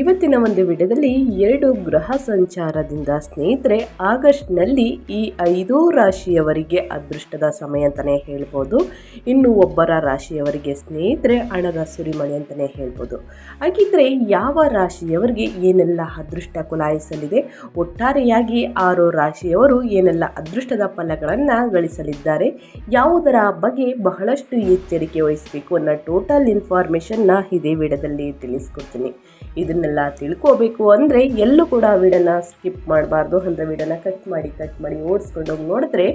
ಇವತ್ತಿನ ಒಂದು ವಿಡಿಯೋದಲ್ಲಿ ಎರಡು ಗ್ರಹ ಸಂಚಾರದಿಂದ ಸ್ನೇಹಿತರೆ, ಆಗಸ್ಟ್ನಲ್ಲಿ ಈ ಐದು ರಾಶಿಯವರಿಗೆ ಅದೃಷ್ಟದ ಸಮಯ ಅಂತಲೇ ಹೇಳ್ಬೋದು. ಇನ್ನು ಒಬ್ಬರ ರಾಶಿಯವರಿಗೆ ಸ್ನೇಹಿತರೆ, ಹಣದ ಸುರಿಮಳೆ ಅಂತಲೇ ಹೇಳ್ಬೋದು. ಹಾಗಿದ್ರೆ ಯಾವ ರಾಶಿಯವರಿಗೆ ಏನೆಲ್ಲ ಅದೃಷ್ಟ ಕುಲಾಯಿಸಲಿದೆ? ಒಟ್ಟಾರೆಯಾಗಿ ಆರು ರಾಶಿಯವರು ಏನೆಲ್ಲ ಅದೃಷ್ಟದ ಫಲಗಳನ್ನು ಗಳಿಸಲಿದ್ದಾರೆ? ಯಾವುದರ ಬಗ್ಗೆ ಬಹಳಷ್ಟು ಎಚ್ಚರಿಕೆ ವಹಿಸಬೇಕು ಅನ್ನೋ ಟೋಟಲ್ ಇನ್ಫಾರ್ಮೇಷನ್ನ ಇದೇ ವಿಡಿಯೋದಲ್ಲಿ ತಿಳಿಸ್ಕೊಡ್ತೀನಿ. ಇದನ್ನೆಲ್ಲ ತಿಳ್ಕೋಬೇಕು ಅಂದರೆ ಎಲ್ಲೂ ಕೂಡ ವಿಡನ್ನ ಸ್ಕಿಪ್ ಮಾಡಬಾರ್ದು. ಅಂದರೆ ವಿಡನ್ನ ಕಟ್ ಮಾಡಿ ಕಟ್ ಮಾಡಿ ಓಡಿಸ್ಕೊಂಡು ಹೋಗಿ ನೋಡಿದ್ರೆ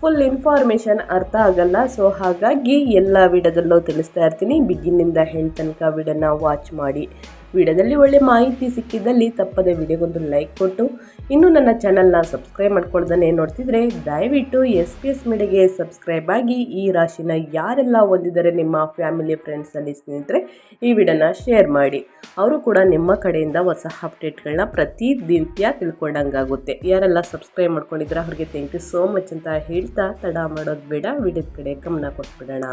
ಫುಲ್ ಇನ್ಫಾರ್ಮೇಷನ್ ಅರ್ಥ ಆಗಲ್ಲ. ಸೊ ಹಾಗಾಗಿ ಎಲ್ಲ ವಿಡದಲ್ಲೂ ತಿಳಿಸ್ತಾ ಇರ್ತೀನಿ. ಬಿಗಿನಿಂದ ಹೆಣ್ಣು ತನಕ ವಿಡನ್ನ ವಾಚ್ ಮಾಡಿ. ವಿಡಿಯೋದಲ್ಲಿ ಒಳ್ಳೆ ಮಾಹಿತಿ ಸಿಕ್ಕಿದ್ದಲ್ಲಿ ತಪ್ಪದೆ ವಿಡಿಯೋಗೊಂದು ಲೈಕ್ ಕೊಟ್ಟು, ಇನ್ನೂ ನನ್ನ ಚಾನಲ್ನ ಸಬ್ಸ್ಕ್ರೈಬ್ ಮಾಡ್ಕೊಳ್ದೇ ನೋಡ್ತಿದ್ರೆ, ದಯವಿಟ್ಟು ಎಸ್ ಪಿ ಎಸ್ ಮೀಡಿಯಾಗೆ ಸಬ್ಸ್ಕ್ರೈಬ್ ಆಗಿ ಈ ರಾಶಿನ ಯಾರೆಲ್ಲ ಹೊಂದಿದ್ದಾರೆ ನಿಮ್ಮ ಫ್ಯಾಮಿಲಿ ಫ್ರೆಂಡ್ಸಲ್ಲಿ ಸ್ನೇಹಿತರೆ, ಈ ವಿಡಿಯೋನ ಶೇರ್ ಮಾಡಿ. ಅವರು ಕೂಡ ನಿಮ್ಮ ಕಡೆಯಿಂದ ಹೊಸ ಅಪ್ಡೇಟ್ಗಳನ್ನ ಪ್ರತಿನಿತ್ಯ ತಿಳ್ಕೊಂಡಂಗಾಗುತ್ತೆ. ಯಾರೆಲ್ಲ ಸಬ್ಸ್ಕ್ರೈಬ್ ಮಾಡ್ಕೊಂಡಿದ್ರೆ ಅವ್ರಿಗೆ ಥ್ಯಾಂಕ್ ಯು ಸೋ ಮಚ್ ಅಂತ ಹೇಳ್ತಾ ತಡ ಮಾಡೋದು ಬೇಡ, ವಿಡಿಯೋದ ಕಡೆ ಗಮನ ಕೊಟ್ಬಿಡೋಣ.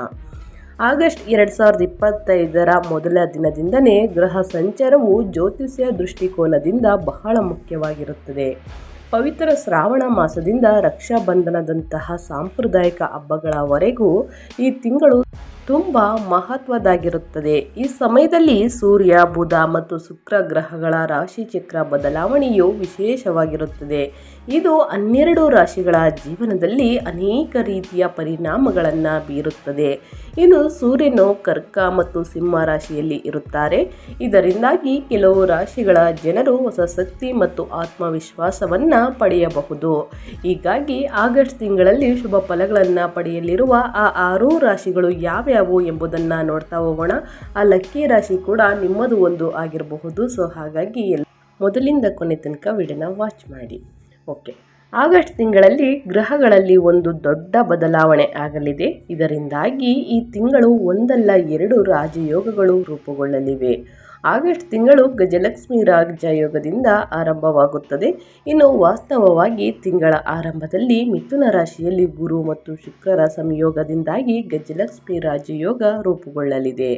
ಆಗಸ್ಟ್ ಎರಡು ಸಾವಿರದ ಇಪ್ಪತ್ತೈದರ ಮೊದಲ ದಿನದಿಂದಲೇ ಗ್ರಹ ಸಂಚಾರವು ಜ್ಯೋತಿಷ್ಯ ದೃಷ್ಟಿಕೋನದಿಂದ ಬಹಳ ಮುಖ್ಯವಾಗಿರುತ್ತದೆ. ಪವಿತ್ರ ಶ್ರಾವಣ ಮಾಸದಿಂದ ರಕ್ಷಾಬಂಧನದಂತಹ ಸಾಂಪ್ರದಾಯಿಕ ಹಬ್ಬಗಳವರೆಗೂ ಈ ತಿಂಗಳು ತುಂಬ ಮಹತ್ವದಾಗಿರುತ್ತದೆ. ಈ ಸಮಯದಲ್ಲಿ ಸೂರ್ಯ, ಬುಧ ಮತ್ತು ಶುಕ್ರ ಗ್ರಹಗಳ ರಾಶಿಚಕ್ರ ಬದಲಾವಣೆಯು ವಿಶೇಷವಾಗಿರುತ್ತದೆ. ಇದು ಹನ್ನೆರಡು ರಾಶಿಗಳ ಜೀವನದಲ್ಲಿ ಅನೇಕ ರೀತಿಯ ಪರಿಣಾಮಗಳನ್ನು ಬೀರುತ್ತದೆ. ಇನ್ನು ಸೂರ್ಯನು ಕರ್ಕ ಮತ್ತು ಸಿಂಹ ರಾಶಿಯಲ್ಲಿ ಇರುತ್ತಾರೆ. ಇದರಿಂದಾಗಿ ಕೆಲವು ರಾಶಿಗಳ ಜನರು ಹೊಸ ಶಕ್ತಿ ಮತ್ತು ಆತ್ಮವಿಶ್ವಾಸವನ್ನು ಪಡೆಯಬಹುದು. ಹೀಗಾಗಿ ಆಗಸ್ಟ್ ತಿಂಗಳಲ್ಲಿ ಶುಭ ಫಲಗಳನ್ನು ಪಡೆಯಲಿರುವ ಆ ಆರು ರಾಶಿಗಳು ಯಾವ್ಯಾವು ಎಂಬುದನ್ನು ನೋಡ್ತಾ ಹೋಗೋಣ. ಆ ಲಕ್ಕಿ ರಾಶಿ ಕೂಡ ನಿಮ್ಮದು ಒಂದು ಆಗಿರಬಹುದು. ಸೊ, ಹಾಗಾಗಿ ಮೊದಲಿಂದ ಕೊನೆ ತನಕ ವಿಡಿಯೋನ ವಾಚ್ ಮಾಡಿ. ಓಕೆ. ಆಗಸ್ಟ್ ತಿಂಗಳಲ್ಲಿ ಗ್ರಹಗಳಲ್ಲಿ ಒಂದು ದೊಡ್ಡ ಬದಲಾವಣೆ ಆಗಲಿದೆ. ಇದರಿಂದಾಗಿ ಈ ತಿಂಗಳು ಒಂದಲ್ಲ, ಎರಡು ರಾಜಯೋಗಗಳು ರೂಪುಗೊಳ್ಳಲಿವೆ. ಆಗಸ್ಟ್ ತಿಂಗಳು ಗಜಲಕ್ಷ್ಮಿ ರಾಜಯೋಗದಿಂದ ಆರಂಭವಾಗುತ್ತದೆ. ಇನ್ನು ವಾಸ್ತವವಾಗಿ ತಿಂಗಳ ಆರಂಭದಲ್ಲಿ ಮಿಥುನ ರಾಶಿಯಲ್ಲಿ ಗುರು ಮತ್ತು ಶುಕ್ರರ ಸಂಯೋಗದಿಂದಾಗಿ ಗಜಲಕ್ಷ್ಮಿ ರಾಜಯೋಗ ರೂಪುಗೊಳ್ಳಲಿದೆ.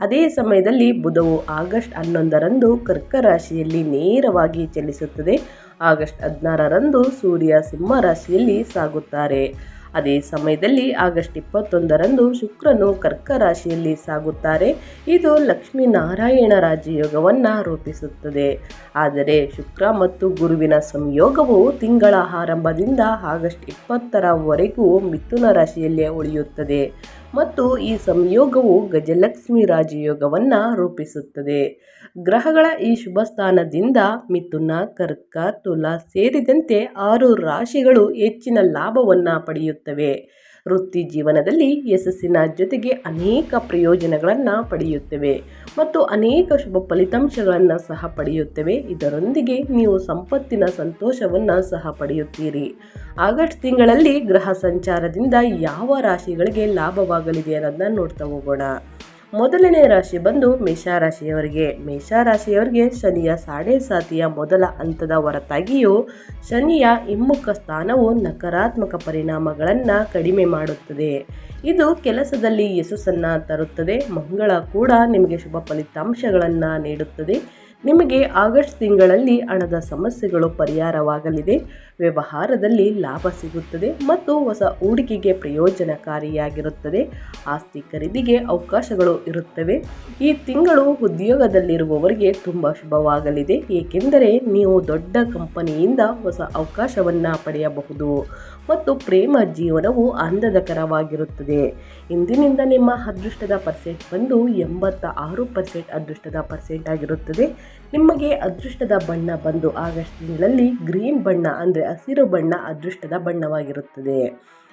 ಅದೇ ಸಮಯದಲ್ಲಿ ಬುಧವು ಆಗಸ್ಟ್ ಹನ್ನೊಂದರಂದು ಕರ್ಕ ರಾಶಿಯಲ್ಲಿ ನೇರವಾಗಿ ಚಲಿಸುತ್ತದೆ. ಆಗಸ್ಟ್ ಹದಿನಾರರಂದು ಸೂರ್ಯ ಸಿಂಹ ರಾಶಿಯಲ್ಲಿ ಸಾಗುತ್ತಾರೆ. ಅದೇ ಸಮಯದಲ್ಲಿ ಆಗಸ್ಟ್ ಇಪ್ಪತ್ತೊಂದರಂದು ಶುಕ್ರನು ಕರ್ಕ ರಾಶಿಯಲ್ಲಿ ಸಾಗುತ್ತಾರೆ. ಇದು ಲಕ್ಷ್ಮೀನಾರಾಯಣ ರಾಜಯೋಗವನ್ನು ರೂಪಿಸುತ್ತದೆ. ಆದರೆ ಶುಕ್ರ ಮತ್ತು ಗುರುವಿನ ಸಂಯೋಗವು ತಿಂಗಳ ಆರಂಭದಿಂದ ಆಗಸ್ಟ್ ಇಪ್ಪತ್ತರವರೆಗೂ ಮಿಥುನ ರಾಶಿಯಲ್ಲೇ ಉಳಿಯುತ್ತದೆ. ಮತ್ತು ಈ ಸಂಯೋಗವು ಗಜಲಕ್ಷ್ಮಿ ರಾಜಯೋಗವನ್ನು ರೂಪಿಸುತ್ತದೆ. ಗ್ರಹಗಳ ಈ ಶುಭ ಸ್ಥಾನದಿಂದ ಮಿಥುನ, ಕರ್ಕ, ತುಲ ಸೇರಿದಂತೆ ಆರು ರಾಶಿಗಳು ಹೆಚ್ಚಿನ ಲಾಭವನ್ನು ಪಡೆಯುತ್ತವೆ. ವೃತ್ತಿ ಜೀವನದಲ್ಲಿ ಯಶಸ್ಸಿನ ಜೊತೆಗೆ ಅನೇಕ ಪ್ರಯೋಜನಗಳನ್ನು ಪಡೆಯುತ್ತವೆ ಮತ್ತು ಅನೇಕ ಶುಭ ಫಲಿತಾಂಶಗಳನ್ನು ಸಹ ಪಡೆಯುತ್ತವೆ. ಇದರೊಂದಿಗೆ ನೀವು ಸಂಪತ್ತಿನ ಸಂತೋಷವನ್ನು ಸಹ ಪಡೆಯುತ್ತೀರಿ. ಆಗಸ್ಟ್ ತಿಂಗಳಲ್ಲಿ ಗ್ರಹ ಸಂಚಾರದಿಂದ ಯಾವ ರಾಶಿಗಳಿಗೆ ಲಾಭವಾಗಲಿದೆ ಅನ್ನೋದನ್ನ ನೋಡ್ತಾ ಹೋಗೋಣ. ಮೊದಲನೇ ರಾಶಿ ಬಂದು ಮೇಷರಾಶಿಯವರಿಗೆ. ಮೇಷರಾಶಿಯವರಿಗೆ ಶನಿಯ ಸಾಡೆ ಸಾತಿಯ ಮೊದಲ ಹಂತದ ಹೊರತಾಗಿಯೂ ಶನಿಯ ಹಿಮ್ಮುಖ ಸ್ಥಾನವು ನಕಾರಾತ್ಮಕ ಪರಿಣಾಮಗಳನ್ನು ಕಡಿಮೆ ಮಾಡುತ್ತದೆ. ಇದು ಕೆಲಸದಲ್ಲಿ ಯಶಸ್ಸನ್ನು ತರುತ್ತದೆ. ಮಂಗಳ ಕೂಡ ನಿಮಗೆ ಶುಭ ಫಲಿತಾಂಶಗಳನ್ನು ನೀಡುತ್ತದೆ. ನಿಮಗೆ ಆಗಸ್ಟ್ ತಿಂಗಳಲ್ಲಿ ಹಣದ ಸಮಸ್ಯೆಗಳು ಪರಿಹಾರವಾಗಲಿದೆ. ವ್ಯವಹಾರದಲ್ಲಿ ಲಾಭ ಸಿಗುತ್ತದೆ ಮತ್ತು ಹೊಸ ಹೂಡಿಕೆಗೆ ಪ್ರಯೋಜನಕಾರಿಯಾಗಿರುತ್ತದೆ. ಆಸ್ತಿ ಖರೀದಿಗೆ ಅವಕಾಶಗಳು ಇರುತ್ತವೆ. ಈ ತಿಂಗಳು ಉದ್ಯೋಗದಲ್ಲಿರುವವರಿಗೆ ತುಂಬ ಶುಭವಾಗಲಿದೆ. ಏಕೆಂದರೆ ನೀವು ದೊಡ್ಡ ಕಂಪನಿಯಿಂದ ಹೊಸ ಅವಕಾಶವನ್ನು ಪಡೆಯಬಹುದು ಮತ್ತು ಪ್ರೇಮ ಜೀವನವು ಆನಂದಕರವಾಗಿರುತ್ತದೆ. ಇಂದಿನಿಂದ ನಿಮ್ಮ ಅದೃಷ್ಟದ ಪರ್ಸೆಂಟ್ ಬಂದು ಎಂಬತ್ತ ಆರು ಪರ್ಸೆಂಟ್ ಅದೃಷ್ಟದ ಪರ್ಸೆಂಟ್ ಆಗಿರುತ್ತದೆ. ನಿಮಗೆ ಅದೃಷ್ಟದ ಬಣ್ಣ ಬಂದು ಆಗಸ್ಟ್ ತಿಂಗಳಲ್ಲಿ ಗ್ರೀನ್ ಬಣ್ಣ ಅಂದರೆ ಹಸಿರು ಬಣ್ಣ ಅದೃಷ್ಟದ ಬಣ್ಣವಾಗಿರುತ್ತದೆ.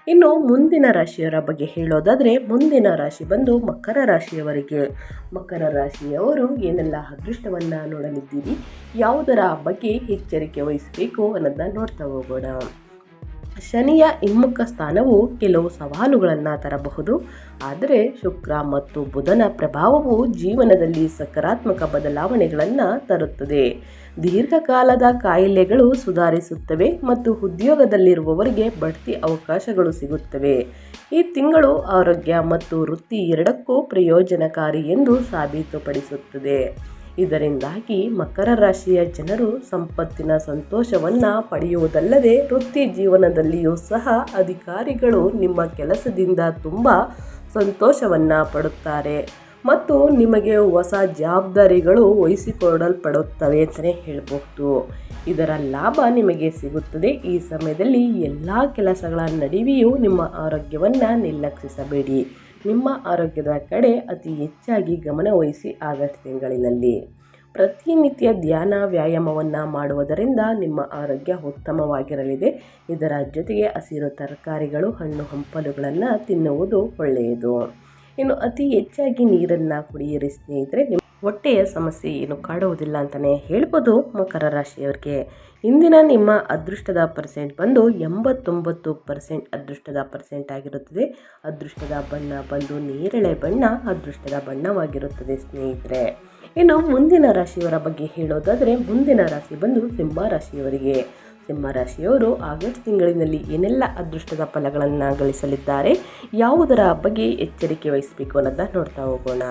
ಇನ್ನು ಮುಂದಿನ ರಾಶಿಯವರ ಬಗ್ಗೆ ಹೇಳೋದಾದರೆ ಮುಂದಿನ ರಾಶಿ ಬಂದು ಮಕರ ರಾಶಿಯವರಿಗೆ. ಮಕರ ರಾಶಿಯವರು ಏನೆಲ್ಲ ಅದೃಷ್ಟವನ್ನು ನೋಡಲಿದ್ದೀರಿ, ಯಾವುದರ ಬಗ್ಗೆ ಎಚ್ಚರಿಕೆ ವಹಿಸಬೇಕು ಅನ್ನೋದನ್ನ ನೋಡ್ತಾ ಹೋಗೋಣ. ಶನಿಯ ಹಿಮ್ಮುಖ ಸ್ಥಾನವು ಕೆಲವು ಸವಾಲುಗಳನ್ನು ತರಬಹುದು. ಆದರೆ ಶುಕ್ರ ಮತ್ತು ಬುಧನ ಪ್ರಭಾವವು ಜೀವನದಲ್ಲಿ ಸಕಾರಾತ್ಮಕ ಬದಲಾವಣೆಗಳನ್ನು ತರುತ್ತದೆ. ದೀರ್ಘಕಾಲದ ಕಾಯಿಲೆಗಳು ಸುಧಾರಿಸುತ್ತವೆ ಮತ್ತು ಉದ್ಯೋಗದಲ್ಲಿರುವವರಿಗೆ ಬಡ್ತಿ ಅವಕಾಶಗಳು ಸಿಗುತ್ತವೆ. ಈ ತಿಂಗಳು ಆರೋಗ್ಯ ಮತ್ತು ವೃತ್ತಿ ಎರಡಕ್ಕೂ ಪ್ರಯೋಜನಕಾರಿ ಎಂದು ಸಾಬೀತುಪಡಿಸುತ್ತದೆ. ಇದರಿಂದಾಗಿ ಮಕರ ರಾಶಿಯ ಜನರು ಸಂಪತ್ತಿನ ಸಂತೋಷವನ್ನು ಪಡೆಯುವುದಲ್ಲದೆ ವೃತ್ತಿ ಜೀವನದಲ್ಲಿಯೂ ಸಹ ಅಧಿಕಾರಿಗಳು ನಿಮ್ಮ ಕೆಲಸದಿಂದ ತುಂಬ ಸಂತೋಷವನ್ನು ಪಡುತ್ತಾರೆ. ಮತ್ತು ನಿಮಗೆ ಹೊಸ ಜವಾಬ್ದಾರಿಗಳು ವಹಿಸಿಕೊಡಲ್ಪಡುತ್ತವೆ ಅಂತಲೇ ಹೇಳಬಹುದು. ಇದರ ಲಾಭ ನಿಮಗೆ ಸಿಗುತ್ತದೆ. ಈ ಸಮಯದಲ್ಲಿ ಎಲ್ಲ ಕೆಲಸಗಳ ನಡುವೆಯೂ ನಿಮ್ಮ ಆರೋಗ್ಯವನ್ನು ನಿರ್ಲಕ್ಷಿಸಬೇಡಿ. ನಿಮ್ಮ ಆರೋಗ್ಯದ ಕಡೆ ಅತಿ ಹೆಚ್ಚಾಗಿ ಗಮನವಹಿಸಿ ಆಗಸ್ಟ್ ತಿಂಗಳಿನಲ್ಲಿ. ಪ್ರತಿನಿತ್ಯ ಧ್ಯಾನ ವ್ಯಾಯಾಮವನ್ನು ಮಾಡುವುದರಿಂದ ನಿಮ್ಮ ಆರೋಗ್ಯ ಉತ್ತಮವಾಗಿರಲಿದೆ. ಇದರ ಜೊತೆಗೆ ಹಸಿರು ತರಕಾರಿಗಳು, ಹಣ್ಣು ಹಂಪಲುಗಳನ್ನು ತಿನ್ನುವುದು ಒಳ್ಳೆಯದು. ಇನ್ನು ಅತಿ ಹೆಚ್ಚಾಗಿ ನೀರನ್ನು ಕುಡಿಯಿರಿ ಸ್ನೇಹಿತರೆ ಹೊಟ್ಟೆಯ ಸಮಸ್ಯೆ ಏನು ಕಾಡುವುದಿಲ್ಲ ಅಂತಲೇ ಹೇಳ್ಬೋದು ಮಕರ ರಾಶಿಯವರಿಗೆ. ಇಂದಿನ ನಿಮ್ಮ ಅದೃಷ್ಟದ ಪರ್ಸೆಂಟ್ ಬಂದು ಎಂಬತ್ತೊಂಬತ್ತು ಪರ್ಸೆಂಟ್ ಅದೃಷ್ಟದ ಪರ್ಸೆಂಟ್ ಆಗಿರುತ್ತದೆ. ಅದೃಷ್ಟದ ಬಣ್ಣ ಬಂದು ನೇರಳೆ ಬಣ್ಣ ಅದೃಷ್ಟದ ಬಣ್ಣವಾಗಿರುತ್ತದೆ ಸ್ನೇಹಿತರೆ. ಇನ್ನು ಮುಂದಿನ ರಾಶಿಯವರ ಬಗ್ಗೆ ಹೇಳೋದಾದರೆ ಮುಂದಿನ ರಾಶಿ ಬಂದು ಸಿಂಹ ರಾಶಿಯವರಿಗೆ. ಸಿಂಹ ರಾಶಿಯವರು ಆಗಸ್ಟ್ ತಿಂಗಳಿನಲ್ಲಿ ಏನೆಲ್ಲ ಅದೃಷ್ಟದ ಫಲಗಳನ್ನು ಗಳಿಸಲಿದ್ದಾರೆ ಯಾವುದರ ಬಗ್ಗೆ ಎಚ್ಚರಿಕೆ ವಹಿಸಬೇಕು ಅನ್ನೋದನ್ನ ನೋಡ್ತಾ ಹೋಗೋಣ.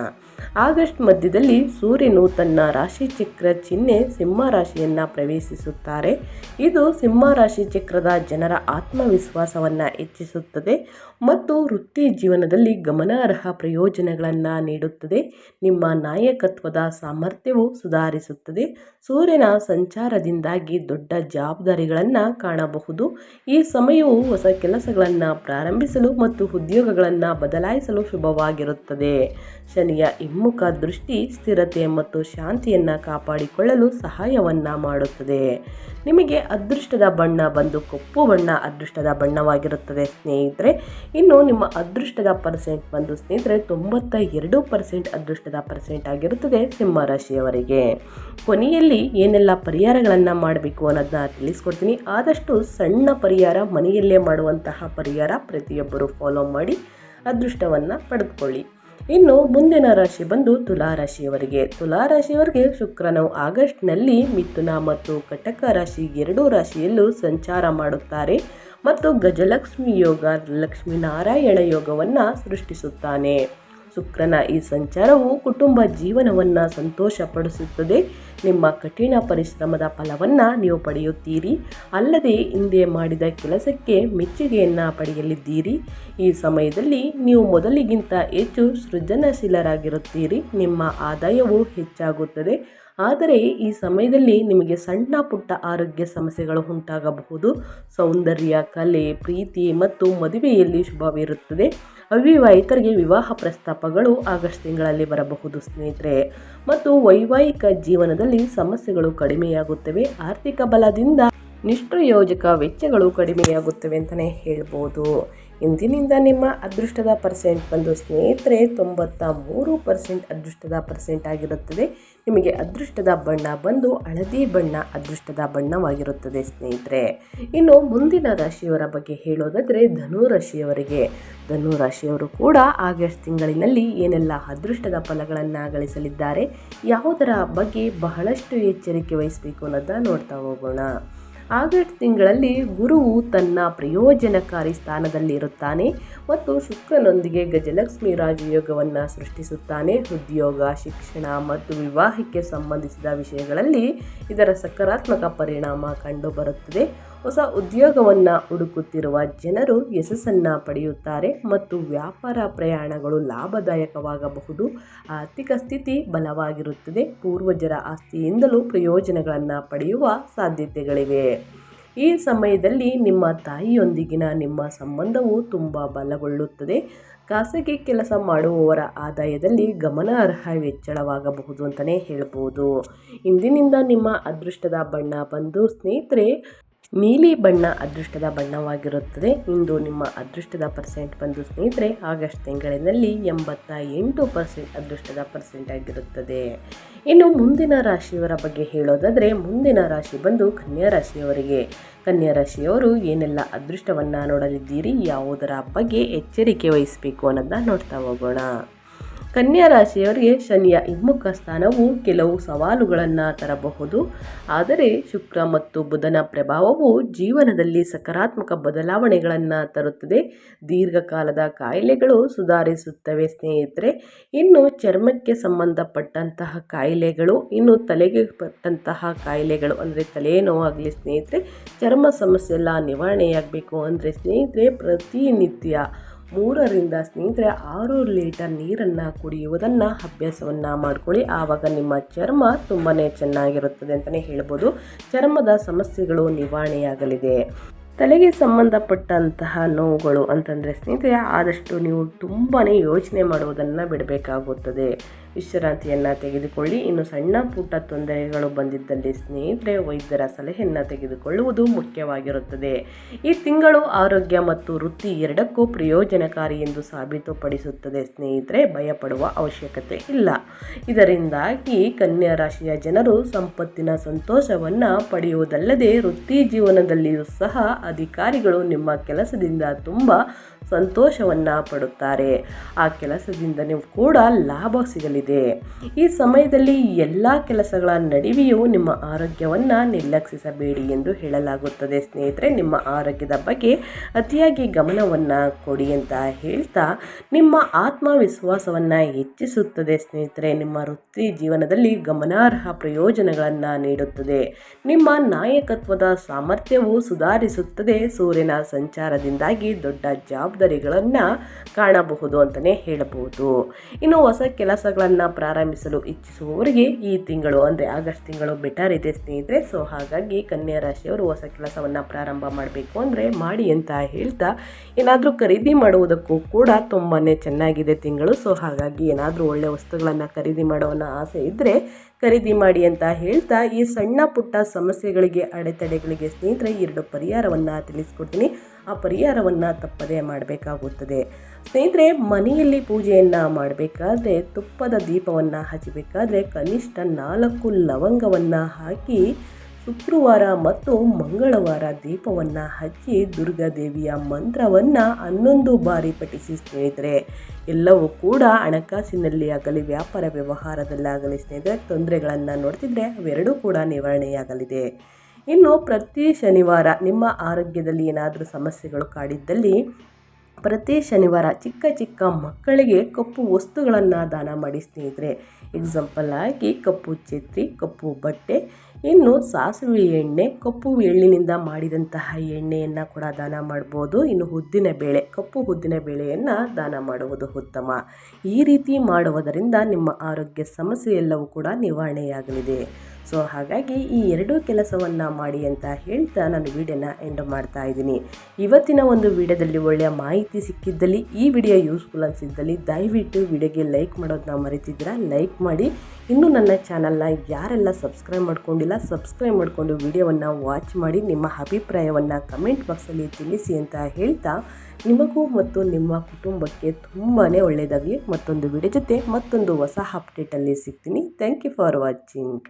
ಆಗಸ್ಟ್ ಮಧ್ಯದಲ್ಲಿ ಸೂರ್ಯನು ತನ್ನ ರಾಶಿ ಚಕ್ರ ಚಿಹ್ನೆ ಸಿಂಹ ರಾಶಿಯನ್ನು ಪ್ರವೇಶಿಸುತ್ತಾರೆ. ಇದು ಸಿಂಹ ರಾಶಿ ಚಕ್ರದ ಜನರ ಆತ್ಮವಿಶ್ವಾಸವನ್ನು ಹೆಚ್ಚಿಸುತ್ತದೆ ಮತ್ತು ವೃತ್ತಿ ಜೀವನದಲ್ಲಿ ಗಮನಾರ್ಹ ಪ್ರಯೋಜನಗಳನ್ನು ನೀಡುತ್ತದೆ. ನಿಮ್ಮ ನಾಯಕತ್ವದ ಸಾಮರ್ಥ್ಯವು ಸುಧಾರಿಸುತ್ತದೆ. ಸೂರ್ಯನ ಸಂಚಾರದಿಂದಾಗಿ ದೊಡ್ಡ ಜವಾಬ್ದಾರಿಗಳನ್ನು ಕಾಣಬಹುದು. ಈ ಸಮಯವು ಹೊಸ ಕೆಲಸಗಳನ್ನು ಪ್ರಾರಂಭಿಸಲು ಮತ್ತು ಉದ್ಯೋಗಗಳನ್ನು ಬದಲಾಯಿಸಲು ಶುಭವಾಗಿರುತ್ತದೆ. ಶನಿಯ ಹಿಮ್ಮುಖ ದೃಷ್ಟಿ, ಸ್ಥಿರತೆ ಮತ್ತು ಶಾಂತಿಯನ್ನು ಕಾಪಾಡಿಕೊಳ್ಳಲು ಸಹಾಯವನ್ನು ಮಾಡುತ್ತದೆ. ನಿಮಗೆ ಅದೃಷ್ಟದ ಬಣ್ಣ ಬಂದು ಕಪ್ಪು ಬಣ್ಣ ಅದೃಷ್ಟದ ಬಣ್ಣವಾಗಿರುತ್ತದೆ ಸ್ನೇಹಿತರೆ. ಇನ್ನು ನಿಮ್ಮ ಅದೃಷ್ಟದ ಪರ್ಸೆಂಟ್ ಬಂದು ಸ್ನೇಹಿತರೆ ತೊಂಬತ್ತ ಎರಡು ಪರ್ಸೆಂಟ್ ಅದೃಷ್ಟದ ಪರ್ಸೆಂಟ್ ಆಗಿರುತ್ತದೆ ಸಿಂಹ ರಾಶಿಯವರಿಗೆ. ಕೊನೆಯಲ್ಲಿ ಏನೆಲ್ಲ ಪರಿಹಾರಗಳನ್ನು ಮಾಡಬೇಕು ಅನ್ನೋದನ್ನ ತಿಳಿಸ್ಕೊಡ್ತೀನಿ. ಆದಷ್ಟು ಸಣ್ಣ ಪರಿಹಾರ, ಮನೆಯಲ್ಲೇ ಮಾಡುವಂತಹ ಪರಿಹಾರ ಪ್ರತಿಯೊಬ್ಬರು ಫಾಲೋ ಮಾಡಿ ಅದೃಷ್ಟವನ್ನು ಪಡೆದುಕೊಳ್ಳಿ. ಇನ್ನು ಮುಂದಿನ ರಾಶಿ ಬಂದು ತುಲಾ ರಾಶಿಯವರಿಗೆ. ತುಲಾ ರಾಶಿಯವರಿಗೆ ಶುಕ್ರನು ಆಗಸ್ಟ್ನಲ್ಲಿ ಮಿಥುನ ಮತ್ತು ಕಟಕ ರಾಶಿ ಎರಡೂ ರಾಶಿಯಲ್ಲೂ ಸಂಚಾರ ಮಾಡುತ್ತಾರೆ ಮತ್ತು ಗಜಲಕ್ಷ್ಮಿ ಯೋಗ ಲಕ್ಷ್ಮೀನಾರಾಯಣ ಯೋಗವನ್ನು ಸೃಷ್ಟಿಸುತ್ತಾನೆ. ಶುಕ್ರನ ಈ ಸಂಚಾರವು ಕುಟುಂಬ ಜೀವನವನ್ನು ಸಂತೋಷಪಡಿಸುತ್ತದೆ. ನಿಮ್ಮ ಕಠಿಣ ಪರಿಶ್ರಮದ ಫಲವನ್ನು ನೀವು ಪಡೆಯುತ್ತೀರಿ. ಅಲ್ಲದೆ ಹಿಂದೆ ಮಾಡಿದ ಕೆಲಸಕ್ಕೆ ಮೆಚ್ಚುಗೆಯನ್ನು ಪಡೆಯಲಿದ್ದೀರಿ. ಈ ಸಮಯದಲ್ಲಿ ನೀವು ಮೊದಲಿಗಿಂತ ಹೆಚ್ಚು ಸೃಜನಶೀಲರಾಗಿರುತ್ತೀರಿ. ನಿಮ್ಮ ಆದಾಯವು ಹೆಚ್ಚಾಗುತ್ತದೆ. ಆದರೆ ಈ ಸಮಯದಲ್ಲಿ ನಿಮಗೆ ಸಣ್ಣ ಪುಟ್ಟ ಆರೋಗ್ಯ ಸಮಸ್ಯೆಗಳು ಉಂಟಾಗಬಹುದು. ಸೌಂದರ್ಯ, ಕಲೆ, ಪ್ರೀತಿ ಮತ್ತು ಮದುವೆಯಲ್ಲಿ ಶುಭವಿರುತ್ತದೆ. ಅವಿವಾಹಿತರಿಗೆ ವಿವಾಹ ಪ್ರಸ್ತಾಪಗಳು ಆಗಸ್ಟ್ ತಿಂಗಳಲ್ಲಿ ಬರಬಹುದು, ಸ್ನೇಹಿತರೆ. ಮತ್ತು ವೈವಾಹಿಕ ಜೀವನದಲ್ಲಿ ಸಮಸ್ಯೆಗಳು ಕಡಿಮೆಯಾಗುತ್ತವೆ. ಆರ್ಥಿಕ ಬಲದಿಂದ ನಿಷ್ಪ್ರಯೋಜಕ ವೆಚ್ಚಗಳು ಕಡಿಮೆಯಾಗುತ್ತವೆ ಅಂತಲೇ ಹೇಳ್ಬೋದು. ಇಂದಿನಿಂದ ನಿಮ್ಮ ಅದೃಷ್ಟದ ಪರ್ಸೆಂಟ್ ಬಂದು ಸ್ನೇಹಿತರೆ ತೊಂಬತ್ತ ಮೂರು ಪರ್ಸೆಂಟ್ ಅದೃಷ್ಟದ ಪರ್ಸೆಂಟ್ ಆಗಿರುತ್ತದೆ. ನಿಮಗೆ ಅದೃಷ್ಟದ ಬಣ್ಣ ಬಂದು ಹಳದಿ ಬಣ್ಣ ಅದೃಷ್ಟದ ಬಣ್ಣವಾಗಿರುತ್ತದೆ ಸ್ನೇಹಿತರೆ. ಇನ್ನು ಮುಂದಿನ ರಾಶಿಯವರ ಬಗ್ಗೆ ಹೇಳೋದಾದರೆ ಧನು ರಾಶಿಯವರಿಗೆ. ಧನು ರಾಶಿಯವರು ಕೂಡ ಆಗಸ್ಟ್ ತಿಂಗಳಿನಲ್ಲಿ ಏನೆಲ್ಲ ಅದೃಷ್ಟದ ಫಲಗಳನ್ನು ಗಳಿಸಲಿದ್ದಾರೆ, ಯಾವುದರ ಬಗ್ಗೆ ಬಹಳಷ್ಟು ಎಚ್ಚರಿಕೆ ವಹಿಸಬೇಕು ಅನ್ನೋದನ್ನ ನೋಡ್ತಾ ಹೋಗೋಣ. ಆಗಸ್ಟ್ ತಿಂಗಳಲ್ಲಿ ಗುರುವು ತನ್ನ ಪ್ರಯೋಜನಕಾರಿ ಸ್ಥಾನದಲ್ಲಿರುತ್ತಾನೆ ಮತ್ತು ಶುಕ್ರನೊಂದಿಗೆ ಗಜಲಕ್ಷ್ಮಿ ರಾಜಯೋಗವನ್ನು ಸೃಷ್ಟಿಸುತ್ತಾನೆ. ಉದ್ಯೋಗ, ಶಿಕ್ಷಣ ಮತ್ತು ವಿವಾಹಕ್ಕೆ ಸಂಬಂಧಿಸಿದ ವಿಷಯಗಳಲ್ಲಿ ಇದರ ಸಕಾರಾತ್ಮಕ ಪರಿಣಾಮ ಕಂಡುಬರುತ್ತದೆ. ಹೊಸ ಉದ್ಯೋಗವನ್ನು ಹುಡುಕುತ್ತಿರುವ ಜನರು ಯಶಸ್ಸನ್ನು ಪಡೆಯುತ್ತಾರೆ ಮತ್ತು ವ್ಯಾಪಾರ ಪ್ರಯಾಣಗಳು ಲಾಭದಾಯಕವಾಗಬಹುದು. ಆರ್ಥಿಕ ಸ್ಥಿತಿ ಬಲವಾಗಿರುತ್ತದೆ. ಪೂರ್ವಜರ ಆಸ್ತಿಯಿಂದಲೂ ಪ್ರಯೋಜನಗಳನ್ನು ಪಡೆಯುವ ಸಾಧ್ಯತೆಗಳಿವೆ. ಈ ಸಮಯದಲ್ಲಿ ನಿಮ್ಮ ತಾಯಿಯೊಂದಿಗಿನ ನಿಮ್ಮ ಸಂಬಂಧವು ತುಂಬ ಬಲಗೊಳ್ಳುತ್ತದೆ. ಖಾಸಗಿ ಕೆಲಸ ಮಾಡುವವರ ಆದಾಯದಲ್ಲಿ ಗಮನಾರ್ಹ ಹೆಚ್ಚಳವಾಗಬಹುದು ಅಂತಲೇ ಹೇಳ್ಬೋದು. ಇಂದಿನಿಂದ ನಿಮ್ಮ ಅದೃಷ್ಟದ ಬಣ್ಣ ಬಂದು ಸ್ನೇಹಿತರೆ ನೀಲಿ ಬಣ್ಣ ಅದೃಷ್ಟದ ಬಣ್ಣವಾಗಿರುತ್ತದೆ. ಇಂದು ನಿಮ್ಮ ಅದೃಷ್ಟದ ಪರ್ಸೆಂಟ್ ಬಂದು ಸ್ನೇಹಿತರೆ, ಆಗಸ್ಟ್ ತಿಂಗಳಿನಲ್ಲಿ ಎಂಬತ್ತ ಎಂಟು ಪರ್ಸೆಂಟ್ ಅದೃಷ್ಟದ ಪರ್ಸೆಂಟ್ ಆಗಿರುತ್ತದೆ. ಇನ್ನು ಮುಂದಿನ ರಾಶಿಯವರ ಬಗ್ಗೆ ಹೇಳೋದಾದರೆ, ಮುಂದಿನ ರಾಶಿ ಬಂದು ಕನ್ಯಾ ರಾಶಿಯವರಿಗೆ. ಕನ್ಯಾ ರಾಶಿಯವರು ಏನೆಲ್ಲ ಅದೃಷ್ಟವನ್ನು ನೋಡಲಿದ್ದೀರಿ, ಯಾವುದರ ಬಗ್ಗೆ ಎಚ್ಚರಿಕೆ ವಹಿಸಬೇಕು ಅನ್ನೋದನ್ನ ನೋಡ್ತಾ ಹೋಗೋಣ. ಕನ್ಯಾ ರಾಶಿಯವರಿಗೆ ಶನಿಯ ಹಿಮ್ಮುಖ ಸ್ಥಾನವು ಕೆಲವು ಸವಾಲುಗಳನ್ನು ತರಬಹುದು. ಆದರೆ ಶುಕ್ರ ಮತ್ತು ಬುಧನ ಪ್ರಭಾವವು ಜೀವನದಲ್ಲಿ ಸಕಾರಾತ್ಮಕ ಬದಲಾವಣೆಗಳನ್ನು ತರುತ್ತದೆ. ದೀರ್ಘಕಾಲದ ಕಾಯಿಲೆಗಳು ಸುಧಾರಿಸುತ್ತವೆ ಸ್ನೇಹಿತರೆ. ಇನ್ನು ಚರ್ಮಕ್ಕೆ ಸಂಬಂಧಪಟ್ಟಂತಹ ಕಾಯಿಲೆಗಳು, ಇನ್ನು ತಲೆಗೆ ಪಟ್ಟಂತಹ ಕಾಯಿಲೆಗಳು ಅಂದರೆ ತಲೆನೋವಾಗಲಿ ಸ್ನೇಹಿತರೆ, ಚರ್ಮ ಸಮಸ್ಯೆ ಎಲ್ಲ ನಿವಾರಣೆಯಾಗಬೇಕು ಅಂದರೆ ಸ್ನೇಹಿತರೆ ಪ್ರತಿನಿತ್ಯ ಮೂರರಿಂದ ಸ್ನೇಹಿತರೆ ಆರು ಲೀಟರ್ ನೀರನ್ನು ಕುಡಿಯುವುದನ್ನು ಅಭ್ಯಾಸವನ್ನು ಮಾಡ್ಕೊಳ್ಳಿ. ಆವಾಗ ನಿಮ್ಮ ಚರ್ಮ ತುಂಬಾ ಚೆನ್ನಾಗಿರುತ್ತದೆ ಅಂತಲೇ ಹೇಳ್ಬೋದು. ಚರ್ಮದ ಸಮಸ್ಯೆಗಳು ನಿವಾರಣೆಯಾಗಲಿದೆ. ತಲೆಗೆ ಸಂಬಂಧಪಟ್ಟಂತಹ ನೋವುಗಳು ಅಂತಂದರೆ ಸ್ನೇಹಿತರೆ ಆದಷ್ಟು ನೀವು ತುಂಬಾ ಯೋಚನೆ ಮಾಡುವುದನ್ನು ಬಿಡಬೇಕಾಗುತ್ತದೆ. ವಿಶ್ರಾಂತಿಯನ್ನು ತೆಗೆದುಕೊಳ್ಳಿ. ಇನ್ನು ಸಣ್ಣ ಪುಟ್ಟ ತೊಂದರೆಗಳು ಬಂದಿದ್ದಲ್ಲಿ ಸ್ನೇಹಿತರೆ, ವೈದ್ಯರ ಸಲಹೆಯನ್ನು ತೆಗೆದುಕೊಳ್ಳುವುದು ಮುಖ್ಯವಾಗಿರುತ್ತದೆ. ಈ ತಿಂಗಳು ಆರೋಗ್ಯ ಮತ್ತು ವೃತ್ತಿ ಎರಡಕ್ಕೂ ಪ್ರಯೋಜನಕಾರಿ ಎಂದು ಸಾಬೀತುಪಡಿಸುತ್ತದೆ ಸ್ನೇಹಿತರೆ, ಭಯಪಡುವ ಅವಶ್ಯಕತೆ ಇಲ್ಲ. ಇದರಿಂದಾಗಿ ಕನ್ಯಾ ರಾಶಿಯ ಜನರು ಸಂಪತ್ತಿನ ಸಂತೋಷವನ್ನು ಪಡೆಯುವುದಲ್ಲದೆ ವೃತ್ತಿ ಜೀವನದಲ್ಲಿಯೂ ಸಹ ಅಧಿಕಾರಿಗಳು ನಿಮ್ಮ ಕೆಲಸದಿಂದ ತುಂಬ ಸಂತೋಷವನ್ನು ಪಡುತ್ತಾರೆ. ಆ ಕೆಲಸದಿಂದ ನೀವು ಕೂಡ ಲಾಭ ಸಿಗಲಿದೆ. ಈ ಸಮಯದಲ್ಲಿ ಎಲ್ಲ ಕೆಲಸಗಳ ನಡುವೆಯೂ ನಿಮ್ಮ ಆರೋಗ್ಯವನ್ನು ನಿರ್ಲಕ್ಷಿಸಬೇಡಿ ಎಂದು ಹೇಳಲಾಗುತ್ತದೆ. ಸ್ನೇಹಿತರೆ, ನಿಮ್ಮ ಆರೋಗ್ಯದ ಬಗ್ಗೆ ಅತಿಯಾಗಿ ಗಮನವನ್ನು ಕೊಡಿ ಅಂತ ಹೇಳ್ತಾ ನಿಮ್ಮ ಆತ್ಮವಿಶ್ವಾಸವನ್ನು ಹೆಚ್ಚಿಸುತ್ತದೆ. ಸ್ನೇಹಿತರೆ, ನಿಮ್ಮ ವೃತ್ತಿ ಜೀವನದಲ್ಲಿ ಗಮನಾರ್ಹ ಪ್ರಯೋಜನಗಳನ್ನು ನೀಡುತ್ತದೆ. ನಿಮ್ಮ ನಾಯಕತ್ವದ ಸಾಮರ್ಥ್ಯವು ಸುಧಾರಿಸುತ್ತದೆ. ಸೂರ್ಯನ ಸಂಚಾರದಿಂದಾಗಿ ದೊಡ್ಡ ಜಾಬ್ ಜವಾಬ್ದಾರಿಗಳನ್ನು ಕಾಣಬಹುದು ಅಂತಲೇ ಹೇಳಬಹುದು. ಇನ್ನು ಹೊಸ ಕೆಲಸಗಳನ್ನು ಪ್ರಾರಂಭಿಸಲು ಇಚ್ಛಿಸುವವರಿಗೆ ಈ ತಿಂಗಳು, ಅಂದರೆ ಆಗಸ್ಟ್ ತಿಂಗಳು ಬೆಟರ್ ಇದೆ ಸ್ನೇಹಿತರೆ. ಸೊ ಹಾಗಾಗಿ ಕನ್ಯಾ ರಾಶಿಯವರು ಹೊಸ ಕೆಲಸವನ್ನು ಪ್ರಾರಂಭ ಮಾಡಬೇಕು ಅಂದರೆ ಮಾಡಿ ಅಂತ ಹೇಳ್ತಾ ಏನಾದರೂ ಖರೀದಿ ಮಾಡುವುದಕ್ಕೂ ಕೂಡ ತುಂಬಾ ಚೆನ್ನಾಗಿದೆ ತಿಂಗಳು. ಸೊ ಹಾಗಾಗಿ ಏನಾದರೂ ಒಳ್ಳೆಯ ವಸ್ತುಗಳನ್ನು ಖರೀದಿ ಮಾಡೋಣ ಆಸೆ ಇದ್ದರೆ ಖರೀದಿ ಮಾಡಿ ಅಂತ ಹೇಳ್ತಾ ಈ ಸಣ್ಣ ಪುಟ್ಟ ಸಮಸ್ಯೆಗಳಿಗೆ, ಅಡೆತಡೆಗಳಿಗೆ ಸ್ನೇಹಿತರೆ, ಎರಡು ಪರಿಹಾರವನ್ನು ತಿಳಿಸ್ಕೊಡ್ತೀನಿ. ಆ ಪರಿಹಾರವನ್ನು ತಪ್ಪದೇ ಮಾಡಬೇಕಾಗುತ್ತದೆ. ಸ್ನೇಹಿತರೆ, ಮನೆಯಲ್ಲಿ ಪೂಜೆಯನ್ನು ಮಾಡಬೇಕಾದ್ರೆ ತುಪ್ಪದ ದೀಪವನ್ನು ಹಚ್ಚಬೇಕಾದ್ರೆ ಕನಿಷ್ಠ ನಾಲ್ಕು ಲವಂಗವನ್ನು ಹಾಕಿ ಶುಕ್ರವಾರ ಮತ್ತು ಮಂಗಳವಾರ ದೀಪವನ್ನು ಹಚ್ಚಿ ದುರ್ಗಾದೇವಿಯ ಮಂತ್ರವನ್ನು ಹನ್ನೊಂದು ಬಾರಿ ಪಠಿಸಿ ಸ್ನೇಹಿತರೆ. ಎಲ್ಲವೂ ಕೂಡ ಹಣಕಾಸಿನಲ್ಲಿ ಆಗಲಿ, ವ್ಯಾಪಾರ ವ್ಯವಹಾರದಲ್ಲಾಗಲಿ ಸ್ನೇಹಿತರೆ, ತೊಂದರೆಗಳನ್ನು ನೋಡ್ತಿದ್ರೆ ಅವೆರಡೂ ಕೂಡ ನಿವಾರಣೆಯಾಗಲಿದೆ. ಇನ್ನು ಪ್ರತಿ ಶನಿವಾರ ನಿಮ್ಮ ಆರೋಗ್ಯದಲ್ಲಿ ಏನಾದರೂ ಸಮಸ್ಯೆಗಳು ಕಾಡಿದ್ದಲ್ಲಿ ಪ್ರತಿ ಶನಿವಾರ ಚಿಕ್ಕ ಚಿಕ್ಕ ಮಕ್ಕಳಿಗೆ ಕಪ್ಪು ವಸ್ತುಗಳನ್ನು ದಾನ ಮಾಡಿ ಸ್ನೇಹಿತರೆ. ಎಕ್ಸಾಂಪಲ್ ಆಗಿ ಕಪ್ಪು ಛತ್ರಿ, ಕಪ್ಪು ಬಟ್ಟೆ, ಇನ್ನು ಸಾಸಿವೆ ಎಣ್ಣೆ, ಕಪ್ಪು ಎಳ್ಳಿನಿಂದ ಮಾಡಿದಂತಹ ಎಣ್ಣೆಯನ್ನು ಕೂಡ ದಾನ ಮಾಡ್ಬೋದು. ಇನ್ನು ಉದ್ದಿನ ಬೇಳೆ, ಕಪ್ಪು ಉದ್ದಿನ ಬೇಳೆಯನ್ನು ದಾನ ಮಾಡುವುದು ಉತ್ತಮ. ಈ ರೀತಿ ಮಾಡುವುದರಿಂದ ನಿಮ್ಮ ಆರೋಗ್ಯ ಸಮಸ್ಯೆ ಎಲ್ಲವೂ ಕೂಡ ನಿವಾರಣೆಯಾಗಲಿದೆ. ಸೊ ಹಾಗಾಗಿ ಈ ಎರಡೂ ಕೆಲಸವನ್ನು ಮಾಡಿ ಅಂತ ಹೇಳ್ತಾ ನಾನು ವಿಡಿಯೋನ ಎಂಡ್ ಮಾಡ್ತಾ ಇದ್ದೀನಿ. ಇವತ್ತಿನ ಒಂದು ವಿಡಿಯೋದಲ್ಲಿ ಒಳ್ಳೆಯ ಮಾಹಿತಿ ಸಿಕ್ಕಿದ್ದಲ್ಲಿ, ಈ ವಿಡಿಯೋ ಯೂಸ್ಫುಲ್ ಅನಿಸಿದ್ದಲ್ಲಿ ದಯವಿಟ್ಟು ವಿಡಿಯೋಗೆ ಲೈಕ್ ಮಾಡೋದನ್ನ ಮರಿತಿದ್ದೀರಾ? ಲೈಕ್ ಮಾಡಿ. ಇನ್ನೂ ನನ್ನ ಚಾನಲ್ನ ಯಾರೆಲ್ಲ ಸಬ್ಸ್ಕ್ರೈಬ್ ಮಾಡ್ಕೊಂಡಿಲ್ಲ ಸಬ್ಸ್ಕ್ರೈಬ್ ಮಾಡಿಕೊಂಡು ವಿಡಿಯೋವನ್ನು ವಾಚ್ ಮಾಡಿ, ನಿಮ್ಮ ಅಭಿಪ್ರಾಯವನ್ನು ಕಮೆಂಟ್ ಬಾಕ್ಸಲ್ಲಿ ತಿಳಿಸಿ ಅಂತ ಹೇಳ್ತಾ, ನಿಮಗೂ ಮತ್ತು ನಿಮ್ಮ ಕುಟುಂಬಕ್ಕೆ ತುಂಬಾ ಒಳ್ಳೆಯದಾಗಲಿ. ಮತ್ತೊಂದು ವಿಡಿಯೋ ಜೊತೆ ಮತ್ತೊಂದು ಹೊಸ ಅಪ್ಡೇಟಲ್ಲಿ ಸಿಗ್ತೀನಿ. Thank you for watching